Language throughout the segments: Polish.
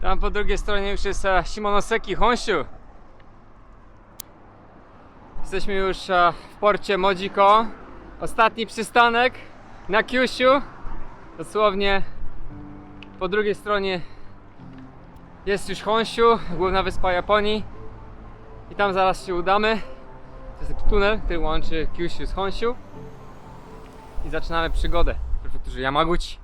Tam po drugiej stronie już jest e, Shimonoseki Honshu. Jesteśmy już e, w porcie Mojiko. Ostatni przystanek na Kyushu. Dosłownie po drugiej stronie jest już Honshu, główna wyspa Japonii. I tam zaraz się udamy. To jest tunel, który łączy Kyushu z Honshu. I zaczynamy przygodę w prefekturze Yamaguchi.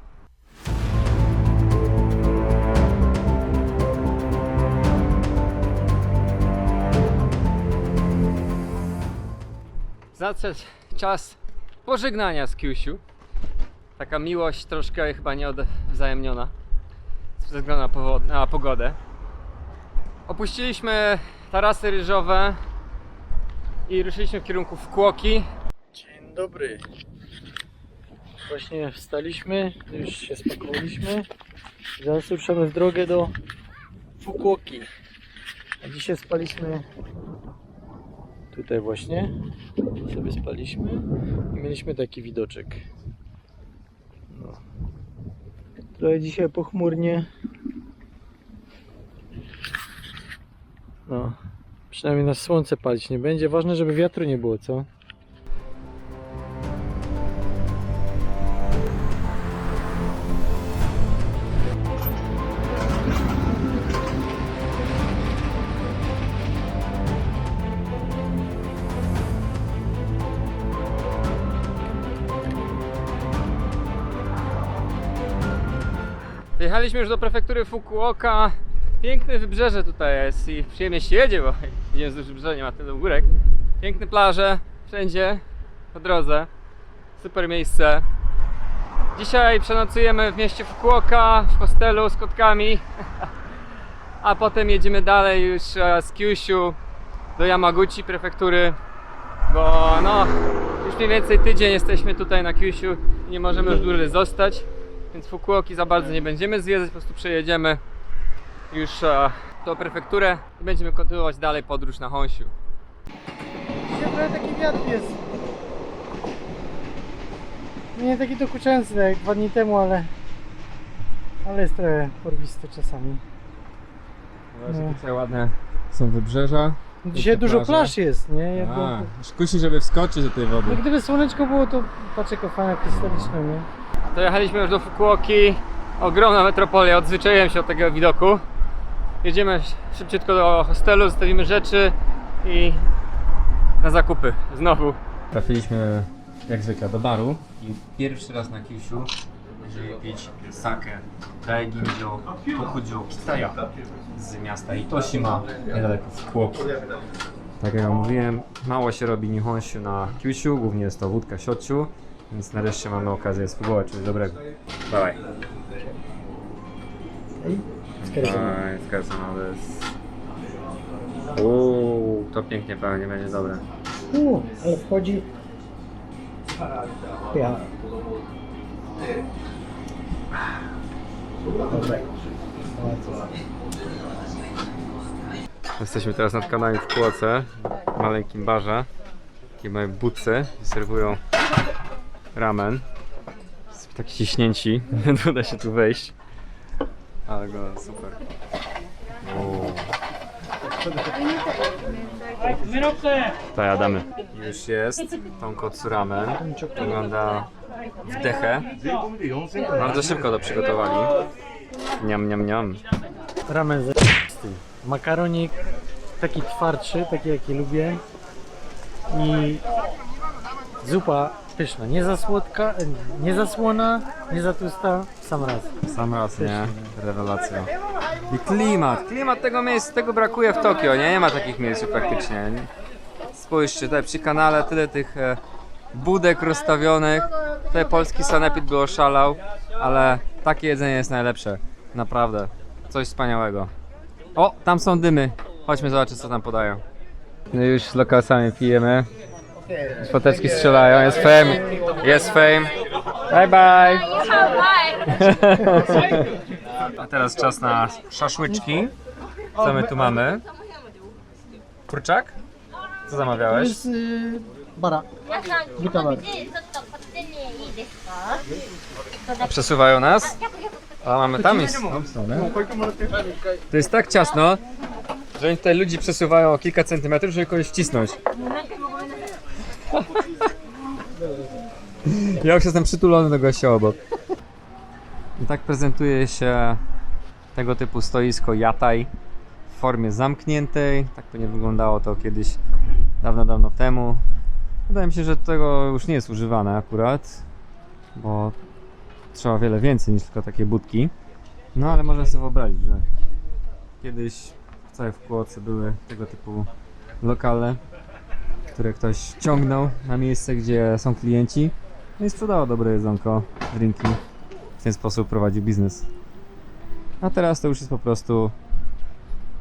Nadszedł czas pożegnania z Kyushu. Taka miłość troszkę chyba nieodwzajemniona ze względu na, powo- na pogodę. Opuściliśmy tarasy ryżowe i ruszyliśmy w kierunku Fukuoki. Dzień dobry. Właśnie wstaliśmy, już się spakowaliśmy. Zaraz ruszamy w drogę do Fukuoki. Dzisiaj spaliśmy tutaj właśnie. Sobie spaliśmy i mieliśmy taki widoczek. No. Trochę dzisiaj pochmurnie. No. Przynajmniej nas słońce palić nie będzie. Ważne, żeby wiatru nie było, co? Wjechaliśmy już do prefektury Fukuoka. Piękne wybrzeże tutaj jest i przyjemnie się jedzie, bo idziemy wzdłuż wybrzeża, nie ma tylu górek. Piękne plaże, wszędzie po drodze. Super miejsce. Dzisiaj przenocujemy w mieście Fukuoka, w hostelu z kotkami. A potem jedziemy dalej już e, z Kyushu do Yamaguchi prefektury, bo no już mniej więcej tydzień jesteśmy tutaj na Kyushu i nie możemy już dłużej zostać. Więc Fukuoki za bardzo nie będziemy zwiedzać, po prostu przejedziemy już e, tą prefekturę i będziemy kontynuować dalej podróż na Honshu. Dzisiaj trochę taki wiatr jest. Nie taki dokuczający jak dwa dni temu, ale ale jest trochę porwisty czasami. Zobaczcie, tutaj ładne są wybrzeża. Dzisiaj Piękne dużo plaże. plaż jest, nie? Jakby, A, kusi, żeby wskoczyć do tej wody. no gdyby słoneczko było, to patrz jaka fajna krystaliczna, nie? Dojechaliśmy już do Fukuoki. Ogromna metropolia, odzwyczaiłem się od tego widoku. Jedziemy szybciutko do hostelu, zostawimy rzeczy i na zakupy znowu. Trafiliśmy jak zwykle do baru i pierwszy raz na Kyushu będziemy pić sake Daiginjo Tokujo Kitaya z miasta Itoshima, niedaleko Fukuoki. Tak jak mówiłem, mało się robi Nihonshu na Kyushu, głównie jest to wódka siociu, więc nareszcie mamy okazję spróbować czegoś dobrego. Dawaj. Dawaj, skarcam, ale jest... Uuu, to pięknie pewnie będzie dobre. U, ale wchodzi. Ja. Dobra. Jesteśmy teraz nad kanałem w Kłoce, w maleńkim barze, takiej małej budce, serwują ramen. Tak ciśnięci, nie uda się tu wejść. Ale go super. Uuu. Tutaj jadamy. Już jest tonkotsu ramen. Wygląda w dechę. Bardzo szybko to przygotowali. Niam, niam, niam. Ramen ze Makaronik taki twardszy, taki jaki lubię. I zupa pyszna. Nie za słodka, nie za słona, nie za tłusta, w sam raz. Sam raz, nie? Rewelacja. I klimat, klimat tego miejsca, tego brakuje w Tokio, nie? Nie ma takich miejsc praktycznie. Spójrzcie, tutaj przy kanale tyle tych e, budek rozstawionych. Tutaj polski sanepid by oszalał, ale takie jedzenie jest najlepsze. Naprawdę. Coś wspaniałego. O, tam są dymy. Chodźmy zobaczyć, co tam podają. No już z lokalsami pijemy. Foteczki strzelają, jest fame, jest fame. Bye bye. A teraz czas na szaszłyczki. Co my tu mamy? Kurczak? Co To zamawiałeś? jest y, bara. 皆さん、豚バラ食べてちょっとこっちにいいですか Przesuwają nas? 逆逆 A mamy tam jest. To jest tak ciasno, że oni tutaj ludzi przesuwają o kilka centymetrów, żeby kogoś wcisnąć. Ja już jestem przytulony do gościa obok. I tak prezentuje się tego typu stoisko Jataj w formie zamkniętej. Tak pewnie wyglądało to kiedyś dawno, dawno temu. Wydaje mi się, że tego już nie jest używane akurat, bo trzeba wiele więcej niż tylko takie budki. No ale można sobie wyobrazić, że kiedyś w całej Wkłoce były tego typu lokale, które ktoś ciągnął na miejsce, gdzie są klienci no i sprzedawał dobre jedzonko, drinki. W ten sposób prowadził biznes. A teraz to już jest po prostu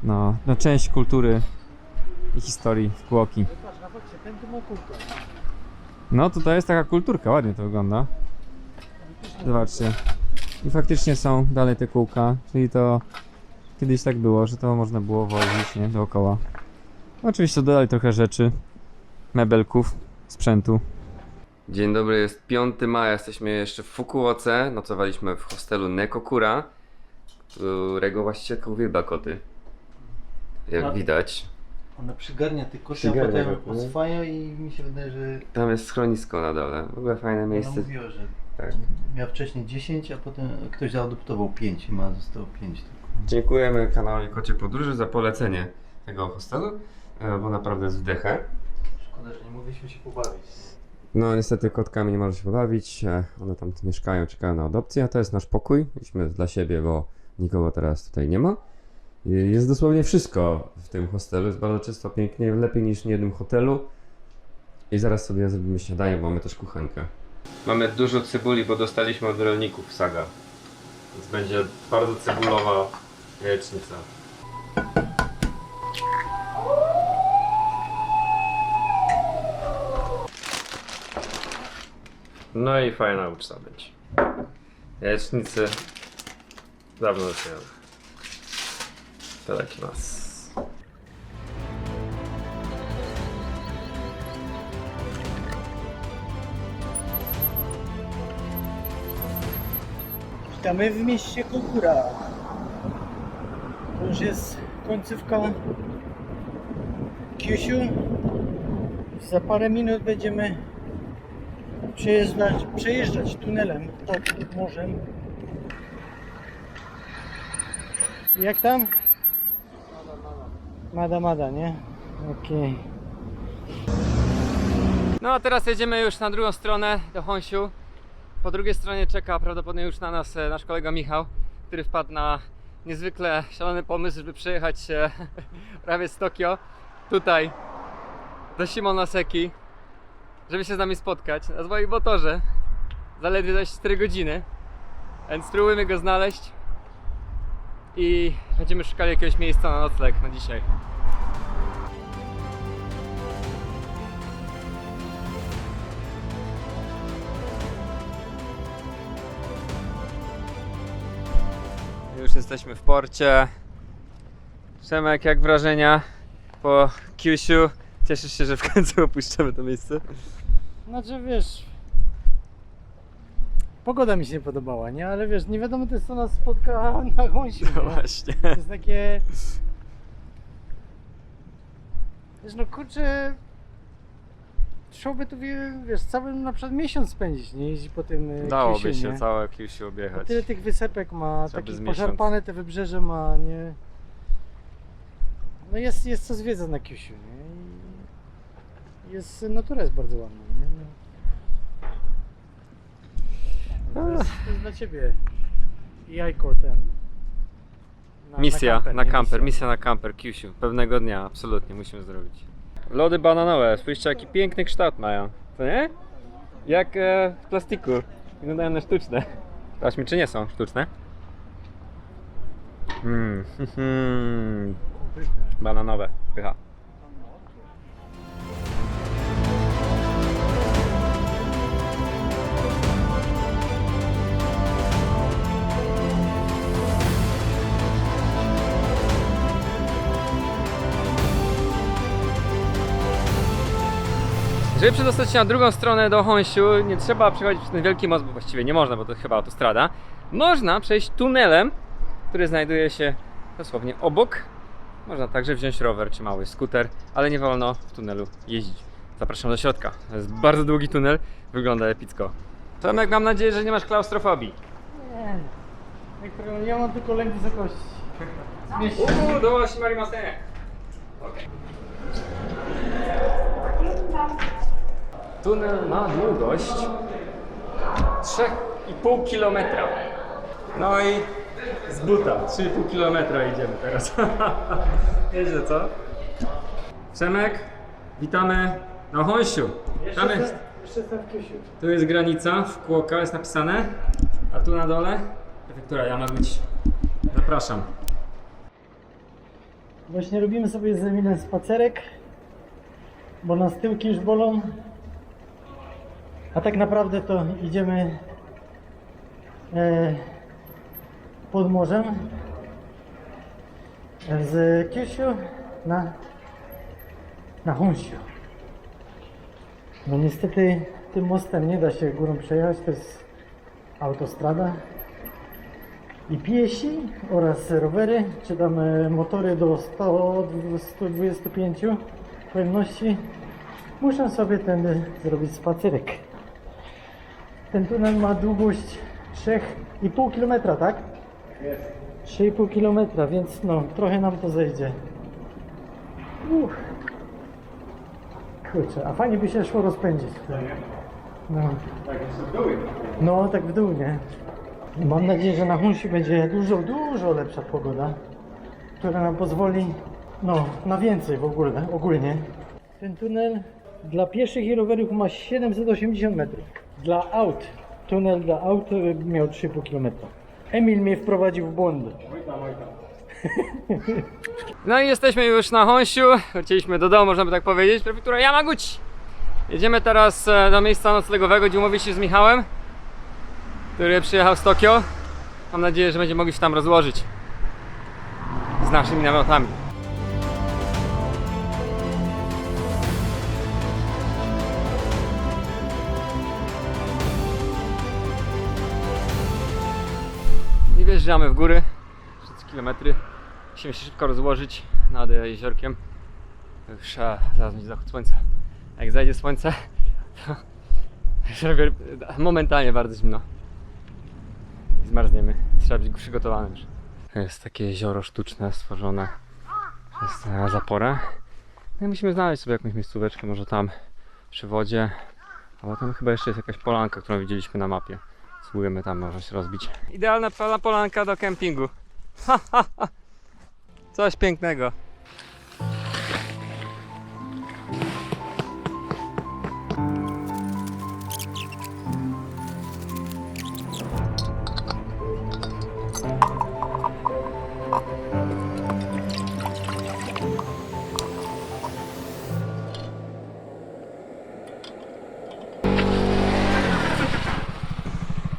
no, no część kultury i historii ma kółko. No tutaj jest taka kulturka, ładnie to wygląda. Zobaczcie. I faktycznie są dalej te kółka, czyli to kiedyś tak było, że to można było wozić, nie, dookoła. Oczywiście dodali trochę rzeczy, mebelków, sprzętu. Dzień dobry, jest 5 maja, jesteśmy jeszcze w Fukuoce, nocowaliśmy w hostelu Nekokura, którego właścicielka uwielbia koty. Jak A- widać. Ona przygarnia te koty, Przygarnia a potem nie? oswaja i mi się wydaje, że Tam jest schronisko na dole, w ogóle fajne ona miejsce. mówiła, że Tak. miała wcześniej 10, a potem ktoś zaadoptował 5 i ma zostało 5 tylko. Dziękujemy kanalowi Kocie Podróży za polecenie tego hostelu, e, bo naprawdę jest wdechę. Szkoda, że nie mogliśmy się pobawić. No niestety kotkami nie może się pobawić, e, one tam mieszkają, czekają na adopcję, a to jest nasz pokój, myśmy dla siebie, bo nikogo teraz tutaj nie ma. I Jest dosłownie wszystko w tym hostelu, jest bardzo czysto, pięknie, lepiej niż w jednym hotelu. I zaraz sobie zrobimy śniadanie, bo mamy też kuchenkę. Mamy dużo cebuli, bo dostaliśmy od rolników saga. Więc będzie bardzo cebulowa jajecznica. No i fajna uczta będzie. Jajecznicy dawno już nie nas. Witamy w mieście Kokura. To już jest końcówka Kyushu. Za parę minut będziemy przejeżdżać, przejeżdżać tunelem pod morzem. Jak tam? Mada, mada, nie? Okej. No a teraz jedziemy już na drugą stronę do Honsiu. Po drugiej stronie czeka prawdopodobnie już na nas e, nasz kolega Michał, który wpadł na niezwykle szalony pomysł, żeby przejechać e, prawie z Tokio tutaj do Shimonoseki, żeby się z nami spotkać na swoim motorze. Zaledwie zaś 4 godziny, więc spróbujemy go znaleźć i będziemy szukali jakiegoś miejsca na nocleg na dzisiaj. Już jesteśmy w porcie. Przemek, jak wrażenia po Kyushu? Cieszysz się, że w końcu opuszczamy to miejsce? Znaczy wiesz. Pogoda mi się nie podobała, nie? Ale wiesz, nie wiadomo też co nas spotka na Gąsiu. No nie? właśnie. To jest takie. Wiesz, no kurczę. Trzeba by tu wie- wiesz, cały na przykład miesiąc spędzić, nie jeździ po tym e, Dałoby się nie? całe Kyushu objechać. Tyle tych wysepek ma, Trzeba by takich z miesiąc. poszarpane te wybrzeże ma, nie? No jest, jest co zwiedzać na Kyushu, nie? Jest, natura jest bardzo ładna, nie? No. To, jest, to jest dla ciebie. Jajko ten. Na, Misja na kamper, misja na kamper Kyushu. Pewnego dnia, absolutnie musimy zrobić. Lody bananowe, spójrzcie jaki piękny kształt mają, co nie? Jak e, w plastiku. Wyglądają na sztuczne. Sprawdź mi czy nie są sztuczne. Mm, hmm, bananowe, pycha. Żeby przedostać się na drugą stronę do Honsiu, nie trzeba przechodzić przez ten wielki most, bo właściwie nie można, bo to chyba autostrada. Można przejść tunelem, który znajduje się dosłownie obok. Można także wziąć rower czy mały skuter, ale nie wolno w tunelu jeździć. Zapraszam do środka. To jest bardzo długi tunel, wygląda epicko. Tomek, mam nadzieję, że nie masz klaustrofobii. Nie. Jak ja mam tylko lęk wysokości. Zmieści. Uuu, do Osimarimasen. Okay. Tunel ma długość 3,5 km. No i z buta 3,5 km idziemy teraz. Nieźle, co? Przemek, witamy na. Jeszcze jestem w Kysiu. Tu jest granica, Fukuoka jest napisane, a tu na dole prefektura Yamaguchi. Zapraszam. Właśnie robimy sobie z Emilem spacerek, bo nas tyłki już bolą. A tak naprawdę to idziemy e, pod morzem z Kyushu na, na Honshu. No niestety tym mostem nie da się górą przejechać, to jest autostrada. I piesi oraz rowery, czy tam e, motory do 100, 125 pojemności muszą sobie ten zrobić spacerek. Ten tunel ma długość 3,5 km, tak? Jest. 3,5 km, więc no trochę nam to zejdzie. Uff. Kurczę, a fajnie by się szło rozpędzić. No. No, tak w dół, nie? Mam nadzieję, że na Hunsi będzie dużo, dużo lepsza pogoda, która nam pozwoli no, na więcej w ogóle, ogólnie. Ten tunel dla pieszych i rowerów ma 780 metrów. Dla aut, tunel dla aut miał 3,5 km. Emil mnie wprowadził w błąd. No i jesteśmy już na Honsiu. Wróciliśmy do domu, można by tak powiedzieć. Prefektura Yamaguchi. Jedziemy teraz e, do miejsca noclegowego, gdzie umówiliśmy się z Michałem, który przyjechał z Tokio. Mam nadzieję, że będziemy mogli się tam rozłożyć z naszymi namiotami. I wjeżdżamy w góry. 3 km. Musimy się szybko rozłożyć nad jeziorkiem. Już zaraz będzie zachód słońca. Jak zajdzie słońce, to momentalnie bardzo zimno. I zmarzniemy. Trzeba być przygotowanym już. Jest takie jezioro sztuczne stworzone przez e, zaporę. No i musimy znaleźć sobie jakąś miejscóweczkę, może tam przy wodzie. A potem chyba jeszcze jest jakaś polanka, którą widzieliśmy na mapie. Spróbujemy tam może się rozbić. Idealna pola- polanka do kempingu. Coś pięknego.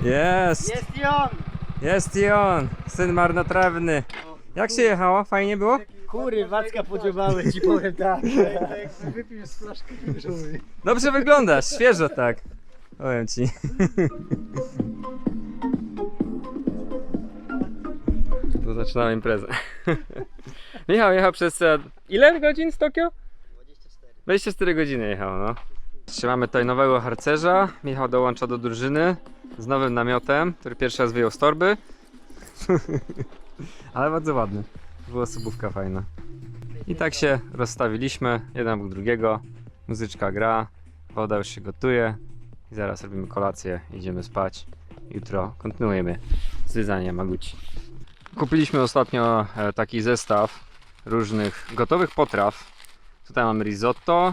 Jest! Jest i on! Jest i on! Syn marnotrawny. Jak się jechało? Fajnie było? Kury, wacka podziobały ci powiem tak. Wypił z flaszki. Dobrze wyglądasz, świeżo tak. Powiem ci. To zaczynamy imprezę. Michał jechał przez e, ile godzin z Tokio? 24. 24 godziny jechał, no. Trzymamy tutaj nowego harcerza. Michał dołącza do drużyny z nowym namiotem, który pierwszy raz wyjął z torby. Ale bardzo ładny. Była subówka fajna. I tak się rozstawiliśmy, jeden obok drugiego. Muzyczka gra, woda już się gotuje. I zaraz robimy kolację, idziemy spać. Jutro kontynuujemy zwiedzanie Maguci. Kupiliśmy ostatnio e, taki zestaw różnych gotowych potraw. Tutaj mamy risotto,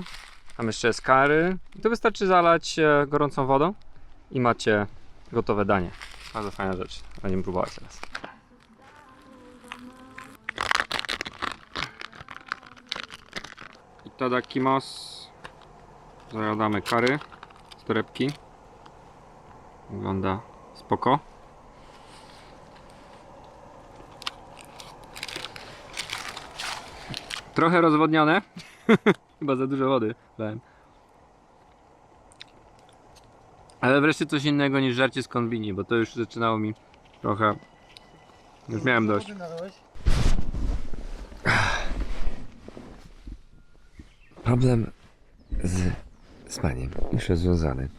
tam jeszcze jest curry. I to wystarczy zalać e, gorącą wodą i macie gotowe danie. Bardzo fajna rzecz. Będziemy próbować teraz. Itadakimasu. Zajadamy kary z torebki. Wygląda spoko. Trochę rozwodnione. Chyba za dużo wody dałem. Ale wreszcie coś innego niż żarcie z kombini, bo to już zaczynało mi trochę... Już miałem dość. Problem z spaniem już rozwiązany.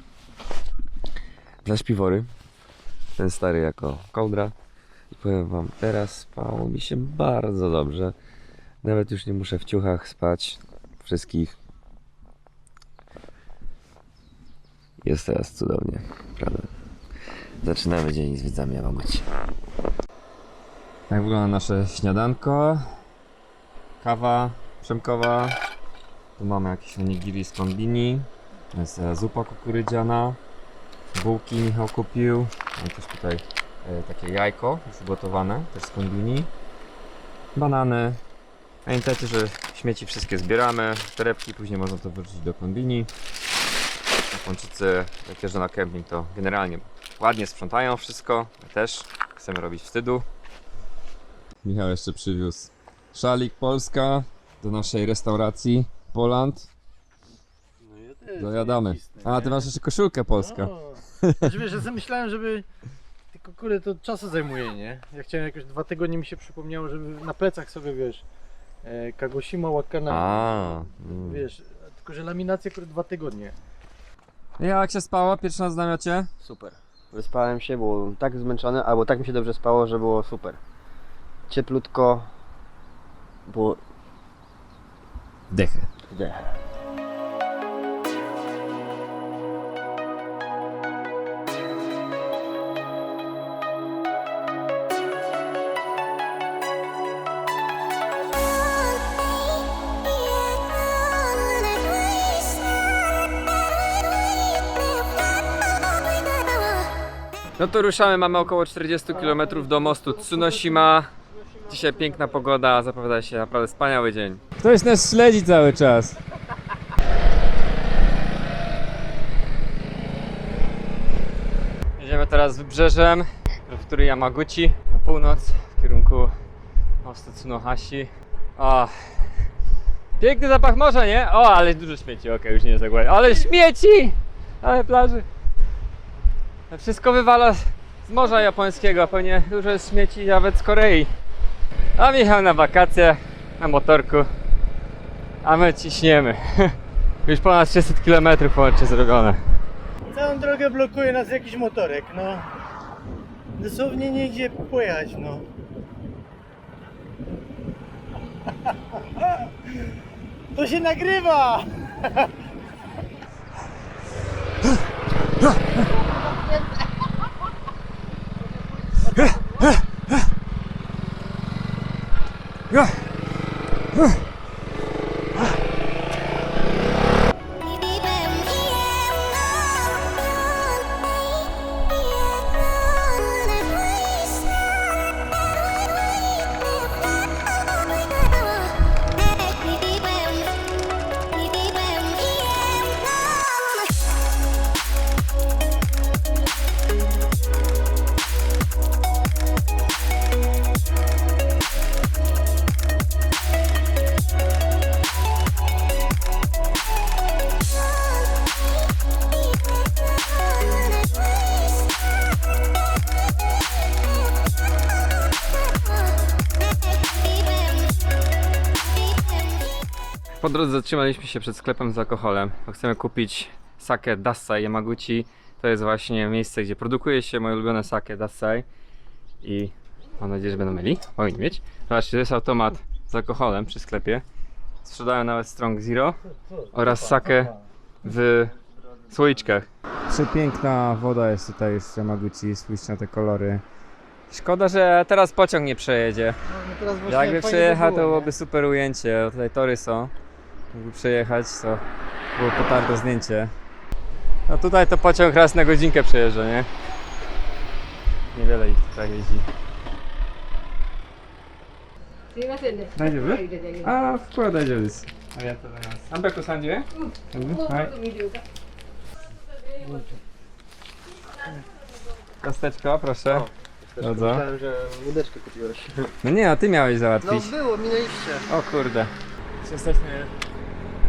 Dla śpiwory, ten stary jako kołdra. I powiem wam, teraz spało mi się bardzo dobrze. Nawet już nie muszę w ciuchach spać wszystkich. Jest teraz cudownie, prawda? Zaczynamy dzień i zwiedzamy Yamaguchi. Tak wygląda nasze śniadanko. Kawa przemkowa. Tu mamy jakieś onigiri z kombini. Jest zupa kukurydziana. Bułki Michał kupił. Mam też tutaj e, takie jajko już ugotowane, też z kombini. Banany. Pamiętajcie, że śmieci wszystkie zbieramy. Torebki, później można to wyrzucić do kombini. Japończycy, jak jeżdżą na kemping, to generalnie ładnie sprzątają wszystko. My też chcemy robić wstydu. Michał jeszcze przywiózł szalik Polska do naszej restauracji Poland. No ja też. Dojadamy. A, ty masz jeszcze koszulkę Polska. No. Znaczy wiesz, ja sobie myślałem, żeby... Tylko kurde, to czasu zajmuje, nie? Ja chciałem jakoś dwa tygodnie mi się przypomniało, żeby na plecach sobie, wiesz, e, Kagoshima Wakana, A, mm. wiesz, tylko że laminacja kurde dwa tygodnie. Jak się spało pierwszy raz w namiocie? Super. Wyspałem się, było tak zmęczony, albo tak mi się dobrze spało, że było super. Cieplutko. Było Dychy. dech. No to ruszamy, mamy około 40 km do mostu Tsunoshima. Dzisiaj piękna pogoda, zapowiada się naprawdę wspaniały dzień. Ktoś nas śledzi cały czas. Jedziemy teraz wybrzeżem prefektury Yamaguchi na północ w kierunku mostu Tsunohashi. O, piękny zapach morza, nie? O, ale dużo śmieci, okej, już nie zagłębiam. Ale śmieci! Ale plaży. Wszystko wywala z morza japońskiego, pewnie dużo jest śmieci nawet z Korei. A Michał na wakacje, na motorku, a my ciśniemy. Już ponad 600 km łącznie zrobione. Całą drogę blokuje nas jakiś motorek, no. Dosłownie nie gdzie pojechać, no. To się nagrywa! Po drodze zatrzymaliśmy się przed sklepem z alkoholem, bo chcemy kupić sake Dassai Yamaguchi. To jest właśnie miejsce, gdzie produkuje się moje ulubione sake Dassai. I mam nadzieję, że będą mieli. Powinni mieć. Zobaczcie, to jest automat z alkoholem przy sklepie. Sprzedają nawet Strong Zero oraz sake w słoiczkach. Przepiękna woda jest tutaj w Yamaguchi, spójrzcie na te kolory. Szkoda, że teraz pociąg nie przejedzie. No teraz właśnie Jakby przejechał, by to było, byłoby super ujęcie. Tutaj tory są Jakby przejechać, to było potarde zdjęcie. No tutaj to pociąg raz na godzinkę przejeżdża, nie? Niewiele ich tutaj jeździ. すいませんね。大丈夫入れてあげますああ、ここは大丈夫です。ありがとうございます。330円もうはいちょっと見るか。 Kosteczko, proszę. Bardzo. Myślałem, że łódeczkę kupiłeś. No nie, a ty miałeś No załatwić. było, minęliście. O kurde. Jesteśmy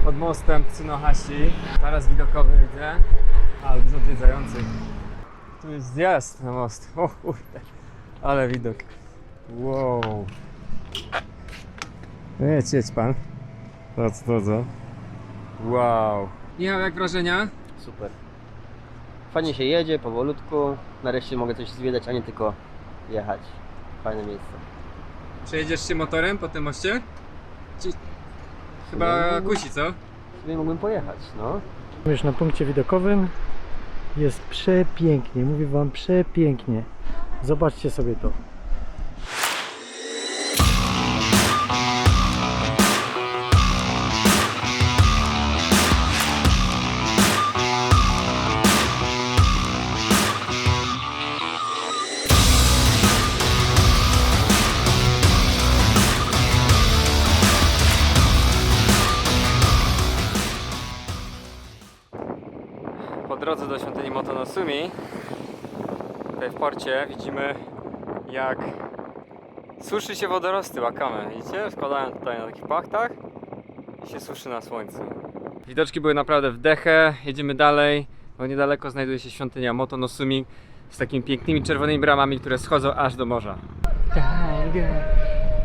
pod mostem Tsunohashi. Taras widokowy widzę. Ale dużo odwiedzających. Tu jest zjazd na most. O kurde. Ale widok. Wow. Jedź, jedź pan. To co, to co? Wow. Michał, jak wrażenia? Super. Fajnie się jedzie, powolutku. Nareszcie mogę coś zwiedzać, a nie tylko jechać. Fajne miejsce. Przejedziesz się motorem po tym moście? Ci... Chyba kusi, co? Sobie mógłbym pojechać, no. Już na punkcie widokowym jest przepięknie, mówię wam przepięknie. Zobaczcie sobie to. W widzimy jak suszy się wodorosty Wakame. Widzicie? Składają tutaj na takich pachtach i się suszy na słońcu. Widoczki były naprawdę wdechę. Jedziemy dalej, bo niedaleko znajduje się świątynia Motonosumi z takimi pięknymi czerwonymi bramami, które schodzą aż do morza.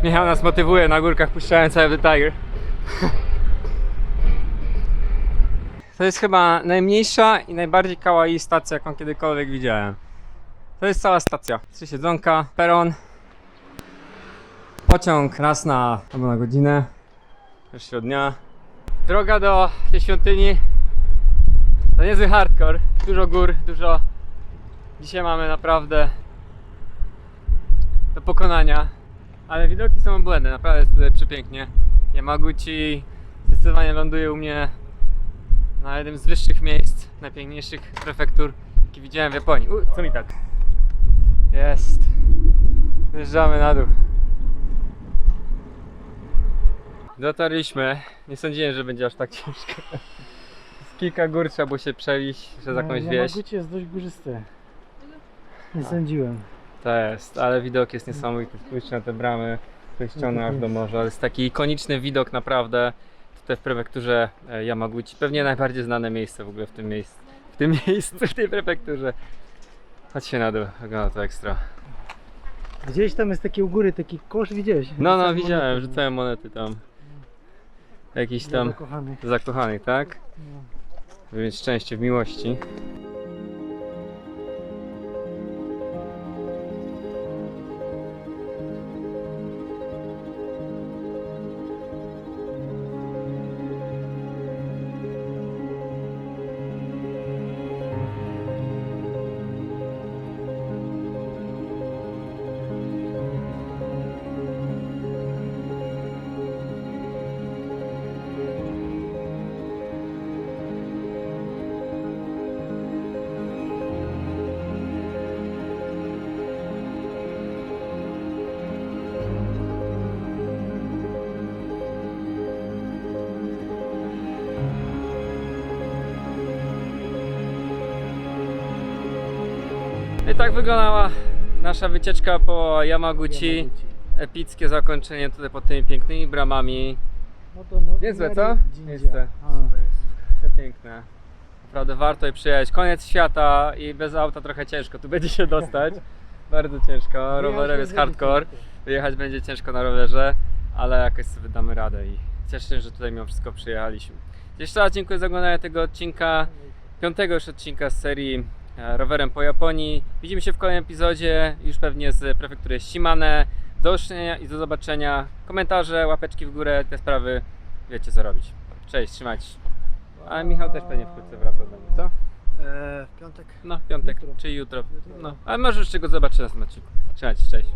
Michał nas motywuje na górkach puszczając the Tiger. To jest chyba najmniejsza i najbardziej kawaii stacja, jaką kiedykolwiek widziałem. To jest cała stacja. Trzy siedzonka, peron, pociąg raz na, albo na godzinę, jeszcze dnia. Droga do tej świątyni to niezły hardcore. Dużo gór, dużo. Dzisiaj mamy naprawdę do pokonania, ale widoki są obłędne, naprawdę jest tutaj przepięknie. Yamaguchi zdecydowanie ląduje u mnie na jednym z wyższych miejsc, najpiękniejszych prefektur, jakie widziałem w Japonii. U, co mi tak? Jest. Wjeżdżamy na dół. Dotarliśmy. Nie sądziłem, że będzie aż tak ciężko. Z kilka gór trzeba było się przejść przez jakąś wieś. Yamaguchi jest dość górzyste. Nie sądziłem. To jest, ale widok jest niesamowity. Spójrzcie na te bramy, przejścione aż do morza. To jest taki ikoniczny widok naprawdę tutaj w prefekturze e, Yamaguchi. Pewnie najbardziej znane miejsce w ogóle w tym miejscu. W tym miejscu, w tej prefekturze. Chodźcie na dół, wygląda to ekstra. Gdzieś tam jest taki u góry, taki kosz, widziałeś? No, no, widziałem, monety. rzucałem monety tam. Jakiś tam zakochanych. zakochanych, tak? By mieć szczęście w miłości. Tak wyglądała nasza wycieczka po Yamaguchi. Yamaguchi. Epickie zakończenie tutaj pod tymi pięknymi bramami. No to no, Niezłe, co? Niezłe. A. Przepiękne. Naprawdę warto je przyjechać. Koniec świata i bez auta trochę ciężko. Tu będzie się dostać. Bardzo ciężko. Rowerem jest hardcore. Wyjechać będzie ciężko na rowerze, ale jakoś sobie damy radę i cieszę się, że tutaj mimo wszystko przyjechaliśmy. Jeszcze raz dziękuję za oglądanie tego odcinka, piątego już odcinka z serii Rowerem po Japonii. Widzimy się w kolejnym epizodzie, już pewnie z prefektury Shimane. Do usłyszenia i do zobaczenia. Komentarze, łapeczki w górę, te sprawy wiecie co robić. Cześć, trzymajcie się. A Michał też pewnie wkrótce wraca do mnie, co? Eee, w piątek. No, piątek, Jutro. czy jutro. No, ale może jeszcze go zobaczyć na odcinku. Trzymajcie się, cześć.